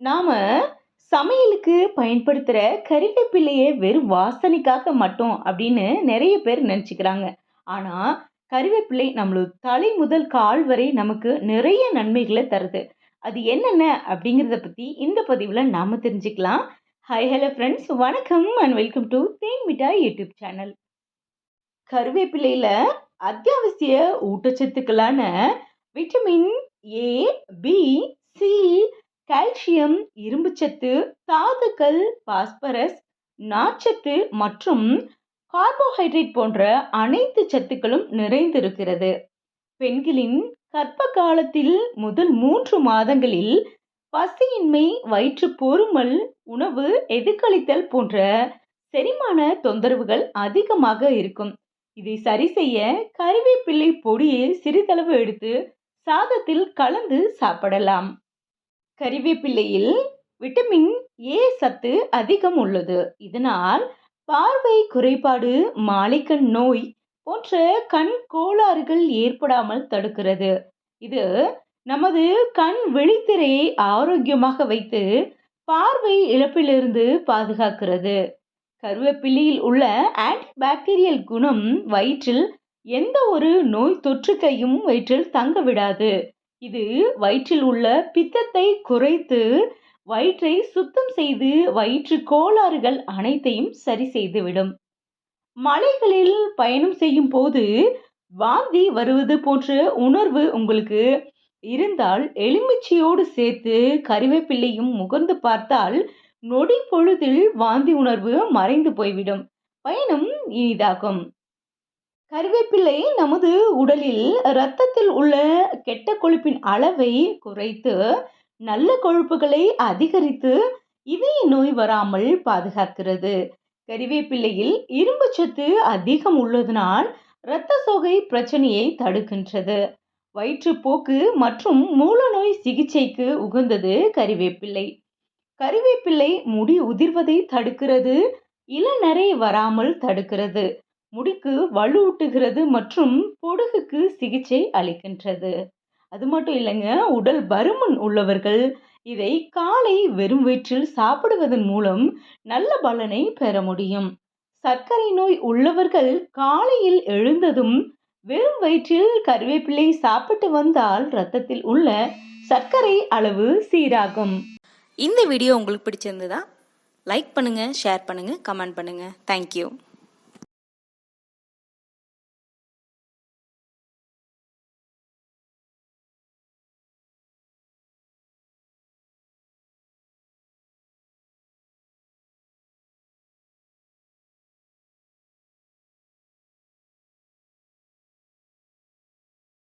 நாம சமையலுக்கு பயன்படுத்துகிற கறிவேப்பிலையை வெறும் வாசனைக்காக மட்டும் அப்படின்னு நிறைய பேர் நினச்சிக்கிறாங்க. ஆனால் கறிவேப்பிலை நம்மளோட தலை முதல் கால் வரை நமக்கு நிறைய நன்மைகளை தருது. அது என்னென்ன அப்படிங்கிறத பற்றி இந்த பதிவில் நாம் தெரிஞ்சுக்கலாம். ஹாய் ஹலோ ஃப்ரெண்ட்ஸ் வணக்கம் and welcome to Thaen Mittai YouTube channel. கருவேப்பிலையில் அத்தியாவசிய ஊட்டச்சத்துக்களான vitamin A B C calcium இரும்புச்சத்து தாதுக்கள் பாஸ்பரஸ் நார்ச்சத்து மற்றும் கார்போஹைட்ரேட் போன்ற அனைத்து சத்துக்களும் நிறைந்திருக்கிறது. பெண்களின் கர்ப்ப காலத்தில் முதல் மூன்று மாதங்களில் பசியின்மை வயிற்று பொறுமல் உணவு எதிர்கழித்தல் போன்ற செரிமான தொந்தரவுகள் அதிகமாக இருக்கும். இதை சரி செய்ய கருவேப்பிள்ளை பொடியை சிறிதளவு எடுத்து சாதத்தில் கலந்து சாப்பிடலாம். கறிவேப்பிள்ளையில் விட்டமின் ஏ சத்து அதிகம் உள்ளது இதனால் பார்வை குறைபாடு மாலைக்கண் நோய் போன்ற கண் கோளாறுகள் ஏற்படாமல் தடுக்கிறது. இது நமது கண் வெளித்திரையை ஆரோக்கியமாக வைத்து பார்வை இழப்பிலிருந்து பாதுகாக்கிறது. கருவேப்பிள்ளியில் உள்ள ஆன்டிபாக்டீரியல் குணம் வயிற்றில் எந்த ஒரு நோய் தொற்றுக்கையும் வயிற்றில் தங்க விடாது. இது வயிற்றில் உள்ள பித்தத்தை குறைத்து வயிற்றை சுத்தம் செய்து வயிற்று கோளாறுகள் அனைத்தையும் சரி செய்துவிடும். மலைகளில் பயணம் செய்யும் போது வாந்தி வருவது போன்ற உணர்வு உங்களுக்கு இருந்தால் எலுமிச்சையோடு சேர்த்து கறிவேப்பிள்ளையும் முகர்ந்து பார்த்தால் நொடி பொழுதில் வாந்தி உணர்வு மறைந்து போய்விடும். பயணம் இனிதாகும். கருவேப்பிலை நமது உடலில் இரத்தத்தில் உள்ள கெட்ட கொழுப்பின் அளவை குறைத்து நல்ல கொழுப்புகளை அதிகரித்து இதய நோய் வராமல் பாதுகாக்கிறது. கறிவேப்பிள்ளையில் இரும்பு சத்து அதிகம் உள்ளதனால் இரத்த சோகை பிரச்சனையை தடுக்கின்றது. வயிற்றுப்போக்கு மற்றும் மூலநோய் சிகிச்சைக்கு உகந்தது கறிவேப்பிள்ளை கறிவேப்பிள்ளை முடி உதிர்வதை தடுக்கிறது இளநரை வராமல் தடுக்கிறது. முடிக்கு வலுவூட்டுகிறது மற்றும் பொடுகுக்கு சிகிச்சை அளிக்கின்றது. அது மட்டும் இல்லைங்க உடல் பருமன் உள்ளவர்கள் இதை காலை வெறும் வயிற்றில் சாப்பிடுவதன் மூலம் நல்ல பலனை பெற முடியும். சர்க்கரை நோய் உள்ளவர்கள் காலையில் எழுந்ததும் வெறும் வயிற்றில் கருவேப்பிலை சாப்பிட்டு வந்தால் ரத்தத்தில் உள்ள சர்க்கரை அளவு சீராகும். இந்த வீடியோ உங்களுக்கு பிடிச்சிருந்ததா? லைக் பண்ணுங்கள் ஷேர் பண்ணுங்கள் கமெண்ட் பண்ணுங்கள் தேங்க்யூ